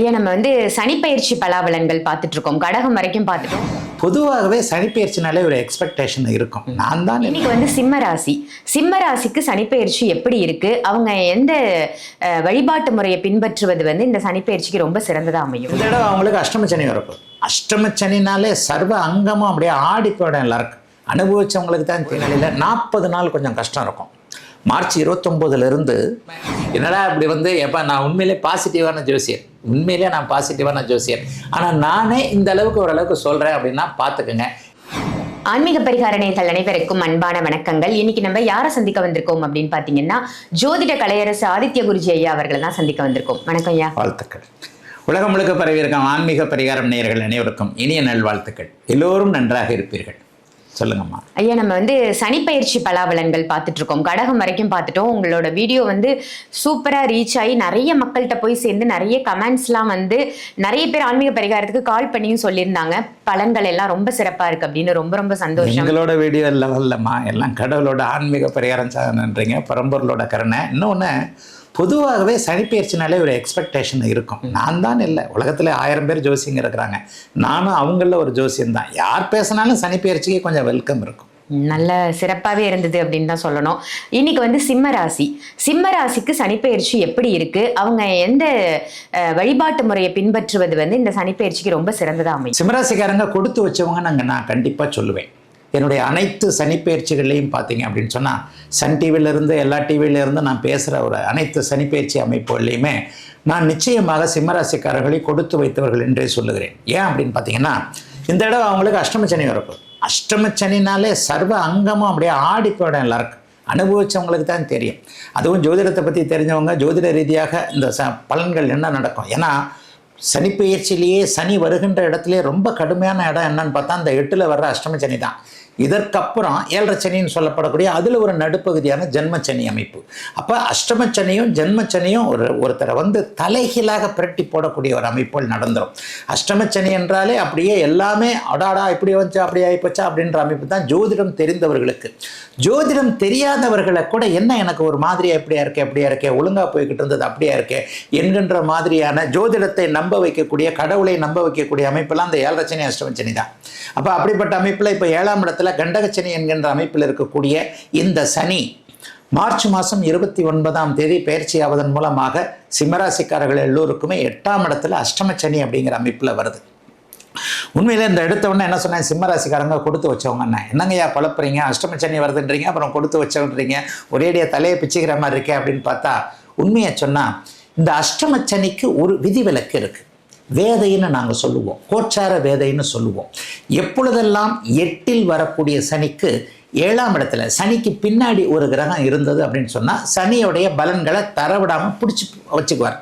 ஐயா நம்ம வந்து சனிப்பயிற்சி பலாபலன்கள் பார்த்துட்டு இருக்கோம் கடகம் வரைக்கும் பார்த்துட்டோம். பொதுவாகவே சனிப்பெயர்ச்சினாலே ஒரு எக்ஸ்பெக்டேஷன் இருக்கும். நான் தான் இன்னைக்கு வந்து சிம்ம ராசி. சிம்ம ராசிக்கு சனிப்பெயர்ச்சி எப்படி இருக்கு? அவங்க எந்த வழிபாட்டு முறையை பின்பற்றுவது வந்து இந்த சனிப்பெயர்ச்சிக்கு ரொம்ப சிறந்ததா அமையும்? இந்த இடம் அவங்களுக்கு அஷ்டம சனி வரப்போகுது. அஷ்டம சனினாலே சர்வ அங்கமும் அப்படியே ஆடி போயிடும் எல்லாருக்கும். அனுபவிச்சவங்களுக்கு தான் தெரியல நாற்பது நாள் கொஞ்சம் கஷ்டம் இருக்கும். மார்ச் இருபத்தொம்போதுல இருந்து என்னடா இப்படி வந்து எப்போ நான் உண்மையிலே பாசிட்டிவான ஜோசியர் உண்மையிலே நான் பாசிட்டிவான ஜோசியர் ஆனால் நானே இந்த அளவுக்கு ஓரளவுக்கு சொல்கிறேன் அப்படின்னா பார்த்துக்குங்க ஆன்மீக பரிகார நேயர்கள் அனைவருக்கும் அன்பான வணக்கங்கள். இன்னைக்கு நம்ம யாரை சந்திக்க வந்திருக்கோம் அப்படின்னு பாத்தீங்கன்னா ஜோதிட கலையரசு ஆதித்ய குருஜி ஐயா அவர்களை தான் சந்திக்க வந்திருக்கோம். வணக்கம் ஐயா. வாழ்த்துக்கள். உலகம் முழுக்க பரவி இருக்கும் ஆன்மீக பரிகாரம் நேயர்கள் அனைவருக்கும் இனிய நல்வாழ்த்துக்கள். எல்லோரும் நன்றாக இருப்பீர்கள். சொல்லுங்கம்மா. ஐயா நம்ம வந்து சனிப்பயிற்சி பலாபலன்கள் பார்த்துட்டு இருக்கோம் கடகம் வரைக்கும் பார்த்துட்டோம். உங்களோட வீடியோ வந்து சூப்பரா ரீச் ஆகி நிறைய மக்கள்கிட்ட போய் சேர்ந்து நிறைய கமெண்ட்ஸ்லாம் வந்து நிறைய பேர் ஆன்மீக பரிகாரத்துக்கு கால் பண்ணியும் சொல்லியிருந்தாங்க. பலன்கள் எல்லாம் ரொம்ப சிறப்பா இருக்கு அப்படின்னு ரொம்ப ரொம்ப சந்தோஷம். எங்களோட வீடியோ லெவல்லம்மா எல்லாம் கடவுளோட ஆன்மீக பரிகாரம் சாதனன்றீங்க பரம்பொருளோட கருணை. இன்னொன்று பொதுவாகவே சனிப்பெயர்ச்சினாலே ஒரு எக்ஸ்பெக்டேஷன் இருக்கும். நான் தான் இல்லை. உலகத்தில் ஆயிரம் பேர் ஜோசியங்க இருக்கிறாங்க. நானும் அவங்கள ஒரு ஜோசியம் தான். யார் பேசினாலும் சனிப்பெயர்ச்சிக்கு கொஞ்சம் வெல்கம் இருக்கும். நல்ல சிறப்பாவே இருந்தது அப்படின்னு தான் சொல்லணும். இன்னைக்கு வந்து சிம்ம ராசி. சிம்ம ராசிக்கு சனிப்பெயர்ச்சி எப்படி இருக்கு? அவங்க எந்த வழிபாட்டு முறையை பின்பற்றுவது வந்து இந்த சனிப்பெயர்ச்சிக்கு ரொம்ப சிறந்ததா அமையும்? சிம்மராசிக்காரங்க கொடுத்து வச்சவங்க நாங்கள் நான் கண்டிப்பாக சொல்லுவேன். என்னுடைய அனைத்து சனிப்பெயர்ச்சிகளையும் பார்த்தீங்க அப்படின்னு சொன்னால் சன் டிவியிலேருந்து எல்லா டிவியிலேருந்து நான் பேசுகிற ஒரு அனைத்து சனிப்பெயர்ச்சி அமைப்புகள்லையுமே நான் நிச்சயமாக சிம்மராசிக்காரர்களை கொடுத்து வைத்தவர்கள் என்றே சொல்லுகிறேன். ஏன் அப்படின்னு பார்த்தீங்கன்னா இந்த இடம் அவங்களுக்கு அஷ்டம சனி வரப்போகுது. அஷ்டம சனினாலே சர்வ அங்கமும் அப்படியே ஆடி போயிடும் எல்லாருக்கும். அனுபவிச்சவங்களுக்கு தான் தெரியும். அதுவும் ஜோதிடத்தை பற்றி தெரிஞ்சவங்க ஜோதிட ரீதியாக இந்த ச பலன்கள் என்ன நடக்கும்? ஏன்னா சனிப்பெயர்ச்சியிலேயே சனி வருகின்ற இடத்துலேயே ரொம்ப கடுமையான இடம் என்னன்னு பார்த்தா அந்த எட்டில் வர்ற அஷ்டம சனி தான் இதற்கப்புறம் ஏழரை சனின்னு சொல்லப்படக்கூடிய அதில் ஒரு நடுப்பகுதியான ஜென்மச்சனி அமைப்பு. அப்போ அஷ்டமச்சனியும் ஜென்மச்சனியும் ஒரு ஒருத்தரை வந்து தலைகீழாக பிரட்டி போடக்கூடிய ஒரு அமைப்புகள் நடந்துடும் அஷ்டமச்சனி என்றாலே அப்படியே எல்லாமே அடாடா இப்படி வந்துச்சா அப்படி ஆகிப்போச்சா அப்படின்ற அமைப்பு தான் ஜோதிடம் தெரிந்தவர்களுக்கு. ஜோதிடம் தெரியாதவர்களை கூட என்ன எனக்கு ஒரு மாதிரியாக இப்படியா இருக்கே அப்படியா இருக்கே ஒழுங்காக போய்கிட்டு இருந்தது அப்படியா இருக்கே என்கின்ற மாதிரியான ஜோதிடத்தை நம்ப வைக்கக்கூடிய கடவுளை நம்ப வைக்கக்கூடிய அமைப்பெல்லாம் அந்த ஏழரை சனி அஷ்டமச்சனி தான். அப்போ அப்படிப்பட்ட அமைப்பில் இப்போ ஏழாம் இடத்துல கண்டகச்சனி என்கின்ற அமைப்பில் இருக்கக்கூடிய இந்த சனி மார்ச் மாதம் இருபத்தி ஒன்பதாம் தேதி பயிற்சியாவதன் மூலமாக சிம்மராசிக்காரர்கள் எல்லோருக்குமே எட்டாம் இடத்துல அஷ்டம சனி அப்படிங்கிற அமைப்பில் வருது. உண்மையில் இந்த எடுத்த உடனே என்ன சொன்னேன்? சிம்மராசிக்காரங்க கொடுத்து வச்சவங்க என்ன? என்னங்கய்யா குழப்புறீங்க அஷ்டம சனி வருதுன்றீங்க அப்புறம் கொடுத்து வச்சவன்றீங்க ஒரேடியா தலையை பிச்சுக்கிற மாதிரி இருக்கே அப்படின்னு பார்த்தா உண்மையை சொன்னால் இந்த அஷ்டம சனிக்கு ஒரு விதிவிலக்கு இருக்குது வேதைன்னு நாங்கள் சொல்லுவோம். கோச்சார வேதைன்னு சொல்லுவோம். எப்பொழுதெல்லாம் எட்டில் வரக்கூடிய சனிக்கு ஏழாம் இடத்துல சனிக்கு பின்னாடி ஒரு கிரகம் இருந்தது அப்படின்னு சொன்னால் சனியோடைய பலன்களை தரவிடாமல் பிடிச்சி வச்சுக்குவார்.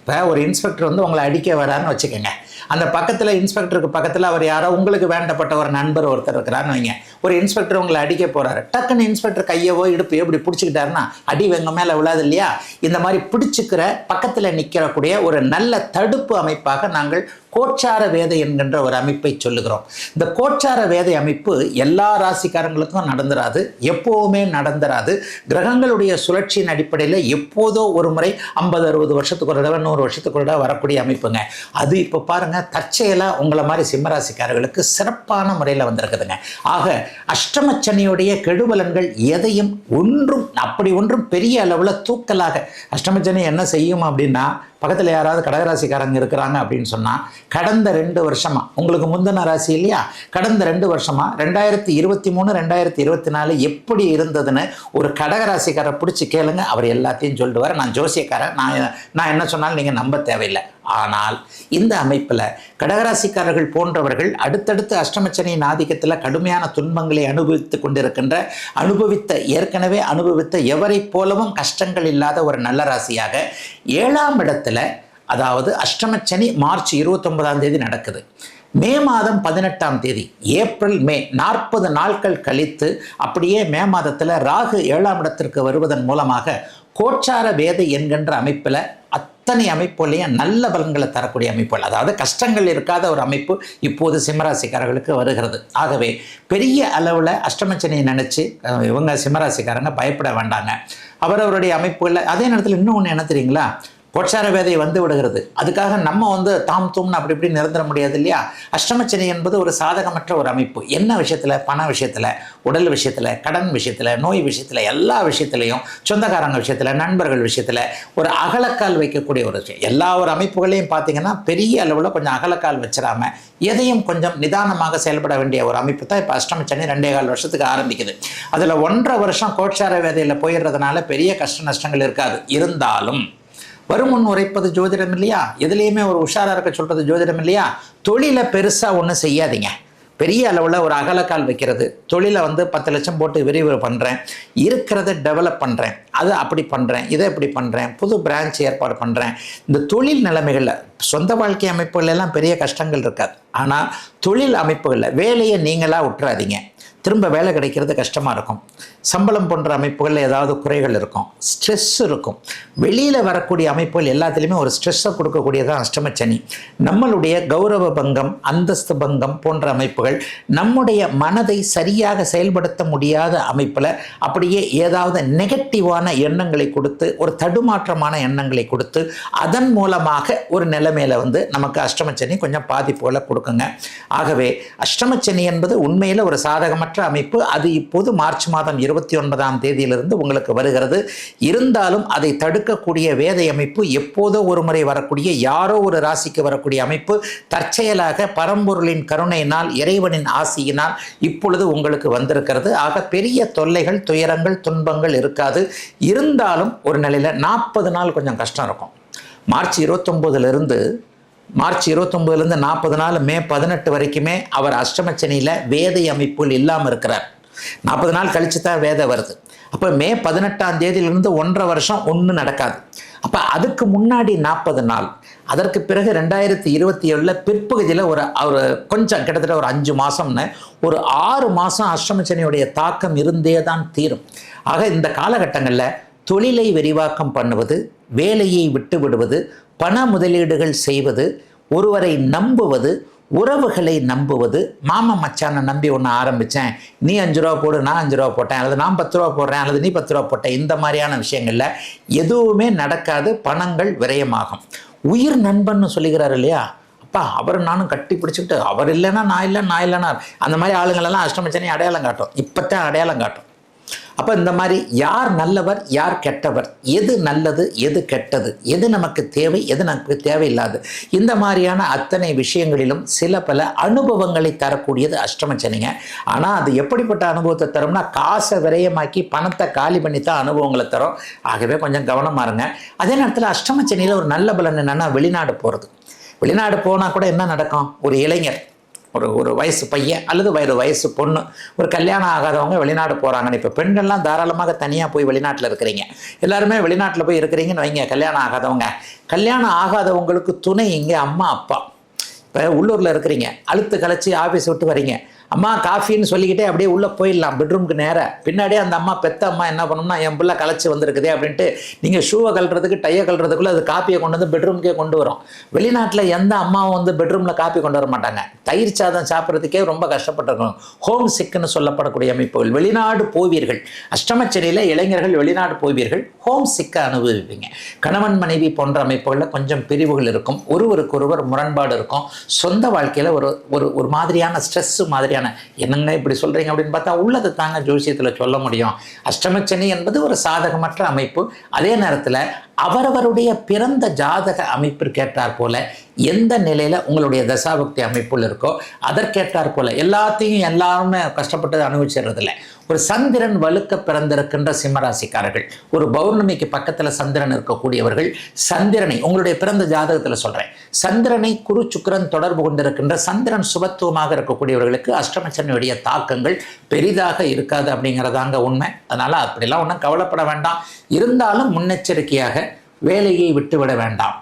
இப்போ ஒரு இன்ஸ்பெக்டர் வந்து உங்களை அடிக்க வரான்னு வச்சுக்கோங்க. அந்த பக்கத்தில் இன்ஸ்பெக்டருக்கு பக்கத்தில் அவர் யாரோ உங்களுக்கு வேண்டப்பட்ட ஒரு நண்பர் ஒருத்தர் இருக்கிறான்னு வைங்க. ஒரு இன்ஸ்பெக்டர் உங்களை அடிக்க போகிறாரு டக்குன்னு இன்ஸ்பெக்டர் கையவோ இடுப்பையோ இப்படி பிடிச்சிக்கிட்டாருன்னா அடி வெங்க மேலே விழாது இல்லையா? இந்த மாதிரி பிடிச்சிக்கிற பக்கத்தில் நிற்கிறக்கூடிய ஒரு நல்ல தடுப்பு அமைப்பாக நாங்கள் கோச்சார வேதை என்கின்ற ஒரு அமைப்பை சொல்லுகிறோம். இந்த கோச்சார வேதை அமைப்பு எல்லா ராசிக்காரங்களுக்கும் நடந்துராது எப்போவுமே நடந்துராது. கிரகங்களுடைய சுழற்சியின் அடிப்படையில் எப்போதோ ஒரு முறை ஐம்பது அறுபது வருஷத்துக்கு ஒரு தடவை நூறு வருஷத்துக்கு ஒரு தடவை வரக்கூடிய அமைப்புங்க. அது இப்போ பாருங்க தற்செயலாக உங்களை மாதிரி சிம்மராசிக்காரர்களுக்கு சிறப்பான முறையில் வந்திருக்குதுங்க. ஆக அஷ்டமச்சனியுடைய கெடுபலன்கள் எதையும் ஒன்றும் அப்படி ஒன்றும் பெரிய அளவில் தூக்கலாக. அஷ்டமச்சனி என்ன செய்யும் அப்படின்னா பக்கத்தில் யாராவது கடகராசிக்காரங்க இருக்கிறாங்க அப்படின்னு சொன்னால் கடந்த ரெண்டு வருஷமாக உங்களுக்கு முந்தின ராசி இல்லையா? கடந்த ரெண்டு வருஷமாக ரெண்டாயிரத்தி இருபத்தி மூணு ரெண்டாயிரத்தி இருபத்தி நாலு எப்படி இருந்ததுன்னு ஒரு கடகராசிக்காரரை பிடிச்சி கேளுங்க. அவர் எல்லாத்தையும் சொல்லிடுவார் நான் ஜோசியக்காரன். நான் நான் என்ன சொன்னாலும் நீங்கள் நம்ப தேவையில்லை. ஆனால் இந்த அமைப்பில் கடகராசிக்காரர்கள் போன்றவர்கள் அடுத்தடுத்து அஷ்டமச்சனியின் ஆதிக்கத்தில் கடுமையான துன்பங்களை அனுபவித்து கொண்டிருக்கின்ற அனுபவித்த ஏற்கனவே அனுபவித்த எவரைப் போலவும் கஷ்டங்கள் இல்லாத ஒரு நல்ல ராசியாக ஏழாம் இடத்தில் அதாவது அஷ்டமச்சனி மார்ச் இருபத்தொன்பதாம் தேதி நடக்குது. மே மாதம் பதினெட்டாம் தேதி ஏப்ரல் மே நாற்பது நாட்கள் கழித்து அப்படியே மே மாதத்தில் ராகு ஏழாம் இடத்திற்கு வருவதன் மூலமாக கோச்சார வேதை என்கின்ற அமைப்பில் அத்தனை அமைப்புலையும் நல்ல பலன்களை தரக்கூடிய அமைப்புகள். அதாவது கஷ்டங்கள் இருக்காத ஒரு அமைப்பு இப்போது சிம்மராசிக்காரர்களுக்கு வருகிறது. ஆகவே பெரிய அளவில் அஷ்டமச்சனியை நினச்சி இவங்க சிம்மராசிக்காரங்க பயப்பட வேண்டாங்க. அவரவருடைய அமைப்புகளில் அதே நேரத்தில் இன்னும் ஒன்று என்ன தெரியுங்களா? கோட்சார வேதை வந்து விடுகிறது. அதுக்காக நம்ம வந்து தாம் தூம்னு அப்படி இப்படி நிரந்தர முடியாது இல்லையா? அஷ்டமச்சனி என்பது ஒரு சாதகமற்ற ஒரு அமைப்பு. என்ன விஷயத்தில்? பண விஷயத்தில் உடல் விஷயத்தில் கடன் விஷயத்தில் நோய் விஷயத்தில் எல்லா விஷயத்துலையும் சொந்தக்காரங்க விஷயத்தில் நண்பர்கள் விஷயத்தில் ஒரு அகலக்கால் வைக்கக்கூடிய ஒரு விஷயம். எல்லா ஒரு அமைப்புகளையும் பார்த்தீங்கன்னா பெரிய அளவில் கொஞ்சம் அகலக்கால் வச்சிடாம எதையும் கொஞ்சம் நிதானமாக செயல்பட வேண்டிய ஒரு அமைப்பு தான் இப்போ அஷ்டமச்சனி ரெண்டே கால் வருஷத்துக்கு ஆரம்பிக்குது. அதில் ஒன்றரை வருஷம் கோட்சார வேதையில் போயிடுறதுனால பெரிய கஷ்ட நஷ்டங்கள் இருக்காது. இருந்தாலும் வருமுன் உரைப்பது ஜோதிடம் இல்லையா? எதுலேயுமே ஒரு உஷாராக இருக்க சொல்கிறது ஜோதிடம் இல்லையா? தொழிலை பெருசாக ஒன்றும் செய்யாதீங்க. பெரிய அளவில் ஒரு அகலக்கால் வைக்கிறது. தொழிலை வந்து பத்து லட்சம் போட்டு விரிவு பண்ணுறேன் இருக்கிறத டெவலப் பண்ணுறேன் அதை அப்படி பண்ணுறேன் இதை இப்படி பண்ணுறேன் புது பிரான்ச் ஏற்பாடு பண்ணுறேன் இந்த தொழில் நிலைமைகளில் சொந்த வாழ்க்கை அமைப்புகளெல்லாம் பெரிய கஷ்டங்கள் இருக்காது. ஆனால் தொழில் அமைப்புகளில் வேலையை நீங்களாக விட்டுறாதீங்க திரும்ப வேலை கிடைக்கிறது கஷ்டமாக இருக்கும். சம்பளம் போன்ற அமைப்புகளில் ஏதாவது குறைகள் இருக்கும். ஸ்ட்ரெஸ் இருக்கும். வெளியில் வரக்கூடிய அமைப்புகள் எல்லாத்துலேயுமே ஒரு ஸ்ட்ரெஸ்ஸை கொடுக்கக்கூடியதான் அஷ்டமச்சனி நம்மளுடைய கௌரவ பங்கம் அந்தஸ்து பங்கம் போன்ற அமைப்புகள் நம்முடைய மனதை சரியாக செயல்படுத்த முடியாத அமைப்பில் அப்படியே ஏதாவது நெகட்டிவான எண்ணங்களை கொடுத்து ஒரு தடுமாற்றமான எண்ணங்களை கொடுத்து அதன் மூலமாக ஒரு நிலைமையில வந்து நமக்கு அஷ்டமச்சனி கொஞ்சம் பாதிப்புகளை கொடுக்குங்க. ஆகவே அஷ்டமச்சனி என்பது உண்மையில் ஒரு சாதகமற்ற அமைப்பு அது இப்போது மார்ச் மாதம் இருபத்தி ஒன்பதாம் தேதியிலிருந்து உங்களுக்கு வருகிறது. இருந்தாலும் அதை தடுக்கக்கூடிய வேதை அமைப்பு எப்போதோ ஒரு முறை வரக்கூடிய யாரோ ஒரு ராசிக்கு வரக்கூடிய அமைப்பு தற்செயலாக பரம்பொருளின் கருணையினால் இறைவனின் ஆசியினால் இப்பொழுது உங்களுக்கு வந்திருக்கிறது. ஆக பெரிய தொல்லைகள் துயரங்கள் துன்பங்கள் இருக்காது. இருந்தாலும் ஒரு நிலையில் நாற்பது நாள் கொஞ்சம் கஷ்டம் இருக்கும். மார்ச் இருபத்தொம்போதுலேருந்து மார்ச் இருபத்தொம்பதுலேருந்து நாற்பது நாள் மே பதினெட்டு வரைக்குமே அவர் அஷ்டமச்சனியில் வேதை அமைப்புகள் இல்லாமல் இருக்கிறார். நாற்பது நாள் கழிச்சு தான் வேதை வருது. அப்போ மே பதினெட்டாம் தேதியிலிருந்து ஒன்றரை வருஷம் ஒன்றும் நடக்காது. அப்போ அதுக்கு முன்னாடி நாற்பது நாள். அதற்கு பிறகு ரெண்டாயிரத்தி இருபத்தி ஏழில் பிற்பகுதியில் ஒரு ஒரு கொஞ்சம் கிட்டத்தட்ட ஒரு அஞ்சு மாதம்னு ஒரு ஆறு மாதம் அஷ்டமச்சனியுடைய தாக்கம் இருந்தே தான் தீரும். ஆக இந்த காலகட்டங்களில் தொழிலை விரிவாக்கம் பண்ணுவது வேலையை விட்டு விடுவது பண முதலீடுகள் செய்வது ஒருவரை நம்புவது உறவுகளை நம்புவது. மாமன் மச்சானை நம்பி ஒன்று ஆரம்பித்தேன் நீ அஞ்சு ரூபா போடு நான் அஞ்சு ரூபா போட்டேன். அல்லது நான் பத்து ரூபா போடுறேன் அல்லது நீ பத்து ரூபா போட்டேன் இந்த மாதிரியான விஷயங்களில் எதுவுமே நடக்காது பணங்கள் விரயமாகும். உயிர் நண்பன்னு சொல்லுகிறார் இல்லையா? அப்பா அவர் நானும் கட்டி பிடிச்சிக்கிட்டு அவர் இல்லைன்னா நான் இல்லை நான் இல்லைன்னா அந்த மாதிரி ஆளுங்களெல்லாம் அஷ்டமச்சனி அடையாளம் காட்டும். இப்போத்தான் அடையாளம் காட்டும். அப்போ இந்த மாதிரி யார் நல்லவர் யார் கெட்டவர்? எது நல்லது எது கெட்டது? எது நமக்கு தேவை எது நமக்கு தேவையில்லாது? இந்த மாதிரியான அத்தனை விஷயங்களிலும் சில பல அனுபவங்களை தரக்கூடியது அஷ்டமச்சனிங்க. ஆனால் அது எப்படிப்பட்ட அனுபவத்தை தரும்னா காசை விரயமாக்கி பணத்தை காலி பண்ணி தான் அனுபவங்களை தரும். ஆகவே கொஞ்சம் கவனமாக இருங்க. அதே நேரத்தில் அஷ்டமச்சனியில் ஒரு நல்ல பலன் என்னென்னா வெளிநாடு போகிறது வெளிநாடு போனால் கூட என்ன நடக்கும்? ஒரு இளைஞர். ஒரு ஒரு வயசு பையன் அல்லது ஒரு வயசு பொண்ணு. ஒரு கல்யாணம் ஆகாதவங்க வெளிநாடு போகிறாங்கன்னு இப்போ பெண்கள்லாம் தாராளமாக தனியாக போய் வெளிநாட்டில் இருக்கிறீங்க. எல்லாருமே வெளிநாட்டில் போய் இருக்கிறீங்கன்னு வைங்க கல்யாணம் ஆகாதவங்க. கல்யாணம் ஆகாதவங்களுக்கு துணை இங்கே அம்மா அப்பா. இப்போ உள்ளூரில் இருக்கிறீங்க. அழுத்து கலைச்சி ஆஃபீஸ் விட்டு வரீங்க அம்மா காஃபின்னு சொல்லிக்கிட்டே அப்படியே உள்ளே போயிடலாம் பெட்ரூமுக்கு நேராக பின்னாடியே அந்த அம்மா பெத்த அம்மா என்ன பண்ணணும்னா என் பிள்ளை கலைச்சி வந்திருக்குதே அப்படின்ட்டு நீங்கள் ஷூவை கழுறதுக்கு டையை கழுறதுக்குள்ளே அது காப்பியை கொண்டு வந்து பெட்ரூம்க்கே கொண்டு வரும். வெளிநாட்டில் எந்த அம்மாவும் வந்து பெட்ரூமில் காப்பி கொண்டு வர மாட்டாங்க. தயிர் சாதம் சாப்பிட்றதுக்கே ரொம்ப கஷ்டப்பட்டிருக்கணும். ஹோம் சிக்குன்னு சொல்லப்படக்கூடிய அமைப்புகள். வெளிநாடு போவீர்கள். அஷ்டமச்சரியில் இளைஞர்கள் வெளிநாடு போவீர்கள். ஹோம் சிக்கை அனுபவிப்பீங்க. கணவன் மனைவி போன்ற அமைப்புகளில் கொஞ்சம் பிரிவுகள் இருக்கும். ஒருவருக்கு ஒருவர் முரண்பாடு இருக்கும். சொந்த வாழ்க்கையில் ஒரு ஒரு ஒரு மாதிரியான ஸ்ட்ரெஸ்ஸு மாதிரியான என்னங்க இப்படி சொல்கிறீங்க அப்படின்னு பார்த்தா உள்ளதை தாங்க ஜோசியத்தில் சொல்ல முடியும். அஷ்டமச்சனி என்பது ஒரு சாதகமற்ற அமைப்பு. அதே நேரத்தில் அவரவருடைய பிறந்த ஜாதக அமைப்பிற்கேற்றார் போல எந்த நிலையில் உங்களுடைய தசாபக்தி அமைப்புகள் இருக்கோ அதற்கேற்றார் போல எல்லாத்தையும் எல்லாருமே கஷ்டப்பட்டு அனுபவிச்சிடுறதில்ல. ஒரு சந்திரன் வலுக்க பிறந்திருக்கின்ற சிம்மராசிக்காரர்கள் ஒரு பௌர்ணமிக்கு பக்கத்தில் சந்திரன் இருக்கக்கூடியவர்கள் சந்திரனை உங்களுடைய பிறந்த ஜாதகத்தில் சொல்கிறேன் சந்திரனை குரு சுக்கிரன் தொடர்பு கொண்டிருக்கின்ற சந்திரன் சுபத்துவமாக இருக்கக்கூடியவர்களுக்கு அஷ்டமச்சனுடைய தாக்கங்கள் பெரிதாக இருக்காது அப்படிங்கிறதாங்க உண்மை. அதனால் அப்படிலாம் ஒன்றும் கவலைப்பட வேண்டாம். இருந்தாலும் முன்னெச்சரிக்கையாக வேலையை விட்டுவிட வேண்டாம்.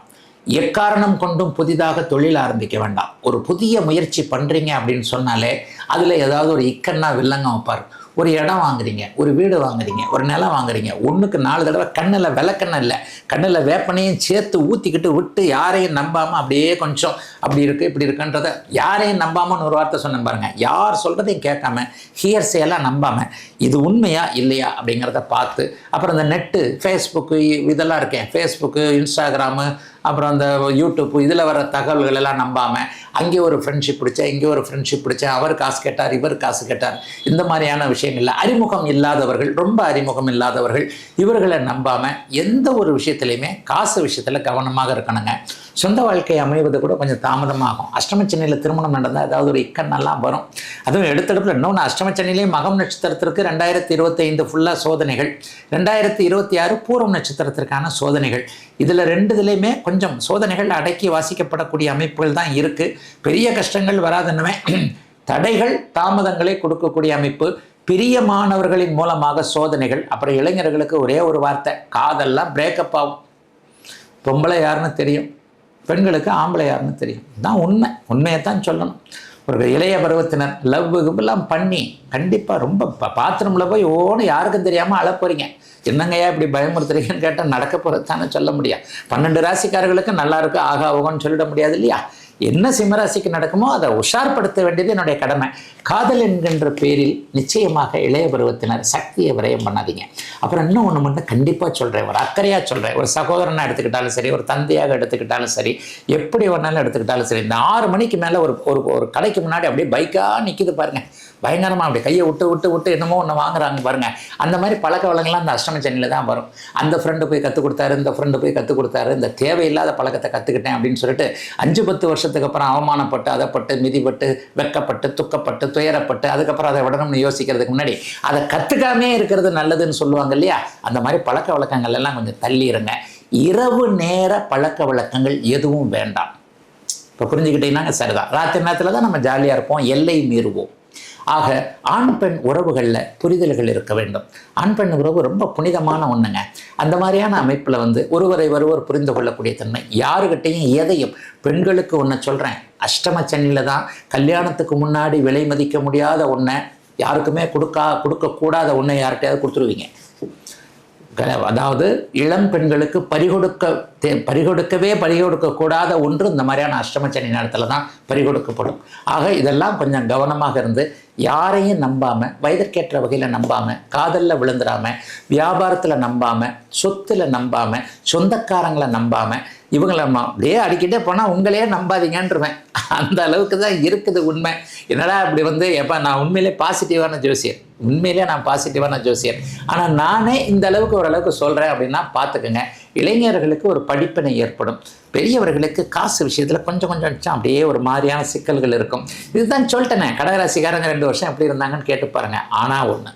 எக்காரணம் கொண்டும் புதிதாக தொழில் ஆரம்பிக்க வேண்டாம். ஒரு புதிய முயற்சி பண்ணுறீங்க அப்படின்னு சொன்னாலே அதில் ஏதாவது ஒரு இக்கன்னா வில்லங்க வைப்பார். ஒரு இடம் வாங்குறீங்க ஒரு வீடு வாங்குறீங்க ஒரு நிலம் வாங்குறீங்க. ஒன்றுக்கு நாலு தடவை கண்ணில் விளக்கெண்ணெய் இல்லை. கண்ணில் வேப்பனையும் சேர்த்து ஊற்றிக்கிட்டு விட்டு யாரையும் நம்பாமல் அப்படியே கொஞ்சம் அப்படி இருக்குது இப்படி இருக்குன்றத யாரையும் நம்பாமல் ஒரு வார்த்தை சொன்னேன் பாருங்க. யார் சொல்கிறதையும் கேட்காம ஹியர்ஸையெல்லாம் நம்பாமல் இது உண்மையா இல்லையா அப்படிங்கிறத பார்த்து அப்புறம் இந்த நெட்டு ஃபேஸ்புக்கு இதெல்லாம் இருக்கேன் ஃபேஸ்புக்கு இன்ஸ்டாகிராமு அப்புறம் அந்த யூடியூப் இதில் வர தகவல்கள் எல்லாம் நம்பாமல் அங்கே ஒரு ஃப்ரெண்ட்ஷிப் பிடிச்சேன் இங்கே ஒரு ஃப்ரெண்ட்ஷிப் பிடிச்சேன் அவர் காசு கேட்டார் இவர் காசு கேட்டார். இந்த மாதிரியான விஷயங்கள்ல அறிமுகம் இல்லாதவர்கள் ரொம்ப அறிமுகம் இல்லாதவர்கள் இவர்களை நம்பாமல் எந்த ஒரு விஷயத்துலையுமே காசு விஷயத்தில் கவனமாக இருக்கணுங்க. சொந்த வாழ்க்கை அமைவது கூட கொஞ்சம் தாமதமாகும். அஷ்டமச்சனியில் திருமணம் நடந்தால் ஏதாவது ஒரு இக்கண்ணெல்லாம் வரும். அதுவும் எடுத்தடுப்பில் இன்னொன்று அஷ்டமச்சனிலே மகம் நட்சத்திரத்திற்கு ரெண்டாயிரத்தி இருபத்தைந்து ஃபுல்லாக சோதனைகள். ரெண்டாயிரத்தி இருபத்தி ஆறு பூரம் நட்சத்திரத்திற்கான சோதனைகள். இதில் ரெண்டு இதுலேயுமே கொஞ்சம் கொஞ்சம் சோதனைகள் அடக்கி வாசிக்கப்படக்கூடிய அமைப்புகள் தான் இருக்குது பெரிய கஷ்டங்கள் வராதுன்னுமே தடைகள் தாமதங்களை கொடுக்கக்கூடிய அமைப்பு பிரியமானவர்களின் மூலமாக சோதனைகள். அப்புறம் இளைஞர்களுக்கு ஒரே ஒரு வார்த்தை காதெல்லாம் பிரேக்கப் ஆகும். பொம்பளை யாருன்னு தெரியும் பெண்களுக்கு ஆம்பளை யாருன்னு தெரியும். தான் உண்மை. உண்மையை தான் சொல்லணும். ஒரு இளைய பருவத்தினர் லவ் எல்லாம் பண்ணி கண்டிப்பாக ரொம்ப பாத்ரூமில் போய் ஓன்னு யாருக்கும் தெரியாமல் அழப்போறீங்க என்னங்கய்யா இப்படி பயமுறுத்துறீங்கன்னு கேட்டால் நடக்க போகிறதானே சொல்ல முடியாது பன்னெண்டு ராசிக்காரர்களுக்கு நல்லா இருக்கு ஆகா ஓகோன்னு சொல்லிட முடியாது இல்லையா? என்ன சிம்மராசிக்கு நடக்குமோ அதை உஷார்படுத்த வேண்டியது என்னுடைய கடமை. காதல் என்கின்ற பேரில் நிச்சயமாக இளைய பருவத்தினர் சக்தியை விரயம் பண்ணாதீங்க. அப்புறம் இன்னும் ஒன்று மட்டும் கண்டிப்பாக சொல்கிறேன் ஒரு அக்கறையாக சொல்கிறேன் ஒரு சகோதரனாக எடுத்துக்கிட்டாலும் சரி ஒரு தந்தையாக எடுத்துக்கிட்டாலும் சரி எப்படி வேணாலும் எடுத்துக்கிட்டாலும் சரி இந்த ஆறு மணிக்கு மேலே ஒரு ஒரு ஒரு கடைக்கு முன்னாடி அப்படியே பைக்காக நிற்கிது பாருங்க. பயங்கரமாக அப்படி கையை விட்டு விட்டு விட்டு என்னமோ ஒன்று வாங்குறாங்க பாருங்கள் அந்த மாதிரி பழக்க வழங்கலாம் அந்த அஷ்டம சென்னையில் தான் வரும். அந்த ஃப்ரெண்டு போய் கற்றுக் கொடுத்தாரு இந்த ஃப்ரெண்டு போய் கற்றுக் கொடுத்தாரு இந்த தேவையில்லாத பழக்கத்தை கற்றுக்கிட்டேன் அப்படின்னு சொல்லிட்டு அஞ்சு பத்து வருஷத்துக்கு அப்புறம் அவமானப்பட்டு அதப்பட்டு மிதிப்பட்டு வெக்கப்பட்டு துக்கப்பட்டு துயரப்பட்டு அதுக்கப்புறம் அதை விடணும்னு யோசிக்கிறதுக்கு முன்னாடி அதை கற்றுக்காமே இருக்கிறது நல்லதுன்னு சொல்லுவாங்க இல்லையா? அந்த மாதிரி பழக்க வழக்கங்கள் எல்லாம் கொஞ்சம் தள்ளிடுங்க இரவு நேர பழக்க வழக்கங்கள் எதுவும் வேண்டாம். இப்போ புரிஞ்சுக்கிட்டீங்கன்னா சரிதான். ராத்திரி நேரத்தில் தான் நம்ம ஜாலியாக இருப்போம் எல்லை மீறுவோம். ஆக ஆண் பெண் உறவுகளில் புரிதல்கள் இருக்க வேண்டும். ஆண் பெண் உறவு ரொம்ப புனிதமான ஒன்றுங்க அந்த மாதிரியான அமைப்பில் வந்து ஒருவரை ஒருவர் புரிந்து கொள்ளக்கூடிய தன்மை. யாருக்கிட்டையும் எதையும் பெண்களுக்கு ஒன்று சொல்கிறேன் அஷ்டம சனியில் தான் கல்யாணத்துக்கு முன்னாடி விலை மதிக்க முடியாத ஒன்றை யாருக்குமே கொடுக்கா கொடுக்கக்கூடாத ஒன்றை யார்கிட்டையாவது கொடுத்துருவீங்க. அதாவது இளம் பெண்களுக்கு பறிகொடுக்க தே- பறிகொடுக்கவே பறிகொடுக்கக்கூடாத ஒன்று இந்த மாதிரியான அஷ்டமச்சனி நேரத்தில் தான் பறிகொடுக்கப்படும். ஆக இதெல்லாம் கொஞ்சம் கவனமாக இருந்து யாரையும் நம்பாமல் வயதிற்கேற்ற வகையில் நம்பாமல் காதலில் விழுந்துடாமல் வியாபாரத்தில் நம்பாமல் சொத்தில் நம்பாமல் சொந்தக்காரங்களை நம்பாமல் இவங்களம்மா அப்படியே அடிக்கிட்டே போனால் உங்களையே நம்பாதீங்கன்றவேன். அந்த அளவுக்கு தான் இருக்குது உண்மை. என்னடா இப்படி வந்து எப்போ நான் உண்மையிலே பாசிட்டிவான ஜோசியர் உண்மையிலே நான் பாசிட்டிவான ஜோசியர் ஆனால் நானே இந்த அளவுக்கு ஓரளவுக்கு சொல்கிறேன் அப்படின்னா பார்த்துக்கோங்க. இளைஞர்களுக்கு ஒரு படிப்பினை ஏற்படும். பெரியவர்களுக்கு காசு விஷயத்தில் கொஞ்சம் கொஞ்சம் வச்சா அப்படியே ஒரு மாதிரியான சிக்கல்கள் இருக்கும். இதுதான் சொல்லிட்டேனே கடகராசிக்காரங்க ரெண்டு வருஷம் எப்படி இருந்தாங்கன்னு கேட்டு பாருங்கள் ஆனால் ஒன்று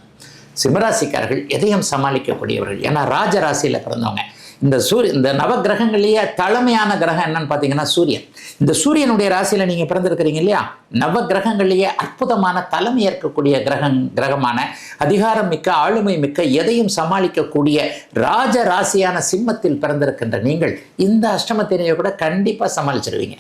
சிம்மராசிக்காரர்கள் எதையும் சமாளிக்கக்கூடியவர்கள். ஏன்னா ராஜராசியில் பிறந்தவங்க. இந்த சூரிய இந்த நவகிரகங்கள்லேயே தலைமையான கிரகம் என்னன்னு பார்த்தீங்கன்னா சூரியன். இந்த சூரியனுடைய ராசியில் நீங்கள் பிறந்திருக்கிறீங்க இல்லையா? நவகிரகங்கள்லேயே அற்புதமான தலைமை ஏற்கக்கூடிய கிரகம் கிரகமான அதிகாரம் மிக்க ஆளுமை மிக்க எதையும் சமாளிக்கக்கூடிய ராஜ ராசியான சிம்மத்தில் பிறந்திருக்கின்ற நீங்கள் இந்த அஷ்டமத்தினையை கூட கண்டிப்பாக சமாளிச்சிருவீங்க.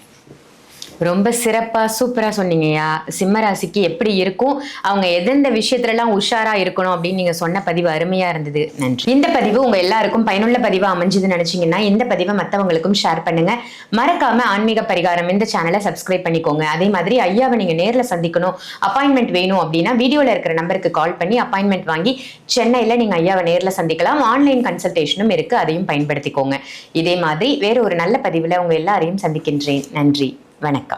ரொம்ப சிறப்பா சூப்பரா சொன்னீங்கய்யா சிம்ம ராசிக்கு எப்படி இருக்கும்? அவங்க எந்தெந்த விஷயத்துலலாம் உஷாரா இருக்கணும் அப்படின்னு நீங்க சொன்ன பதிவு அருமையா இருந்தது. நன்றி. இந்த பதிவு உங்க எல்லாருக்கும் பயனுள்ள பதிவாக அமைஞ்சது நினைச்சீங்கன்னா இந்த பதிவை மத்தவங்களுக்கும் ஷேர் பண்ணுங்க. மறக்காம ஆன்மீக பரிகாரம் இந்த சேனலை சப்ஸ்கிரைப் பண்ணிக்கோங்க. அதே மாதிரி ஐயாவை நீங்க நேர்ல சந்திக்கணும் அப்பாயின்மெண்ட் வேணும் அப்படின்னா வீடியோல இருக்கிற நம்பருக்கு கால் பண்ணி அப்பாயின்மெண்ட் வாங்கி சென்னையில நீங்க ஐயாவை நேர்ல சந்திக்கலாம். ஆன்லைன் கன்சல்டேஷனும் இருக்கு. அதையும் பயன்படுத்திக்கோங்க. இதே மாதிரி வேற ஒரு நல்ல பதிவுல உங்க எல்லாரையும் சந்திக்கின்றேன். நன்றி. வணக்கம்.